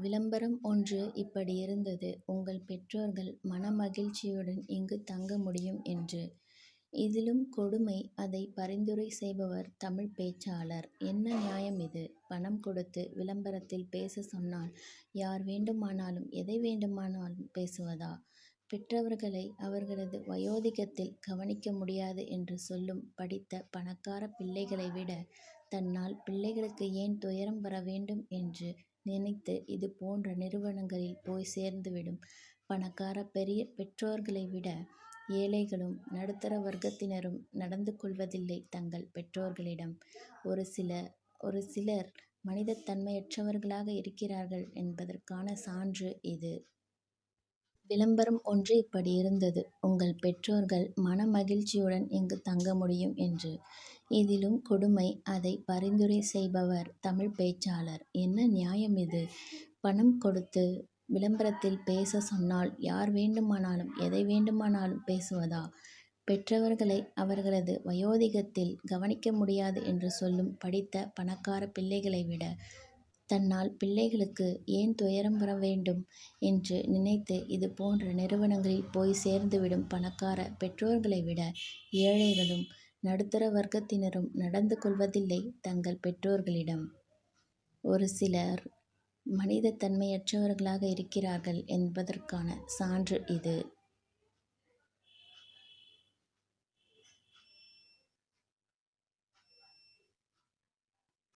விளம்பரம் ஒன்று இப்படி இருந்தது உங்கள் பெற்றோர்கள் மனமகிழ்ச்சியுடன் இங்கு தங்க முடியும் என்று. இதிலும் கொடுமை அதை பரிந்துரை செய்பவர் தமிழ்ப் பேச்சாளர். என்ன நியாயம் இது? பணம் கொடுத்து விளம்பரத்தில் பேசச் சொன்னால் யார் வேண்டுமானாலும் எதை வேண்டுமானாலும் பேசுவதா? பெற்றவர்களை அவர்களது வயோதிகத்தில் கவனிக்க முடியாது என்று சொல்லும் படித்த பணக்கார பிள்ளைகளை விட தன்னால் பிள்ளைகளுக்கு ஏன் துயரம் வர வேண்டும் என்று நினைத்து இது போன்ற நிறுவனங்களில் போய் சேர்ந்துவிடும் பணக்கார பெரிய பெற்றோர்களை விட ஏழைகளும் நடுத்தர வர்க்கத்தினரும் நடந்து கொள்வதில்லை தங்கள் பெற்றோர்களிடம். ஒரு சில ஒரு சிலர் மனிதத்தன்மையற்றவர்களாக இருக்கிறார்கள் என்பதற்கான சான்று இது. விளம்பரம் ஒன்று இப்படி இருந்தது உங்கள் பெற்றோர்கள் மனமகிழ்ச்சியுடன் இங்கு தங்க முடியும் என்று. இதிலும் கொடுமை அதை பரிந்துரை செய்பவர் தமிழ்ப் பேச்சாளர். என்ன நியாயம் இது? பணம் கொடுத்து விளம்பரத்தில் பேசச் சொன்னால் யார் வேண்டுமானாலும் எதை வேண்டுமானாலும் பேசுவதா? பெற்றவர்களை அவர்களது வயோதிகத்தில் கவனிக்க முடியாது என்று சொல்லும் படித்த பணக்கார பிள்ளைகளை விட தன்னால் பிள்ளைகளுக்கு ஏன் துயரம் வரவேண்டும் என்று நினைத்து இது போன்ற நிறுவனங்களில் போய் சேர்ந்துவிடும் பணக்கார பெற்றோர்களை விட ஏழைகளும் நடுத்தர வர்க்கத்தினரும் நடந்து கொள்வதில்லை தங்கள் பெற்றோர்களிடம். ஒரு சிலர் மனித தன்மையற்றவர்களாக இருக்கிறார்கள் என்பதற்கான சான்று இது.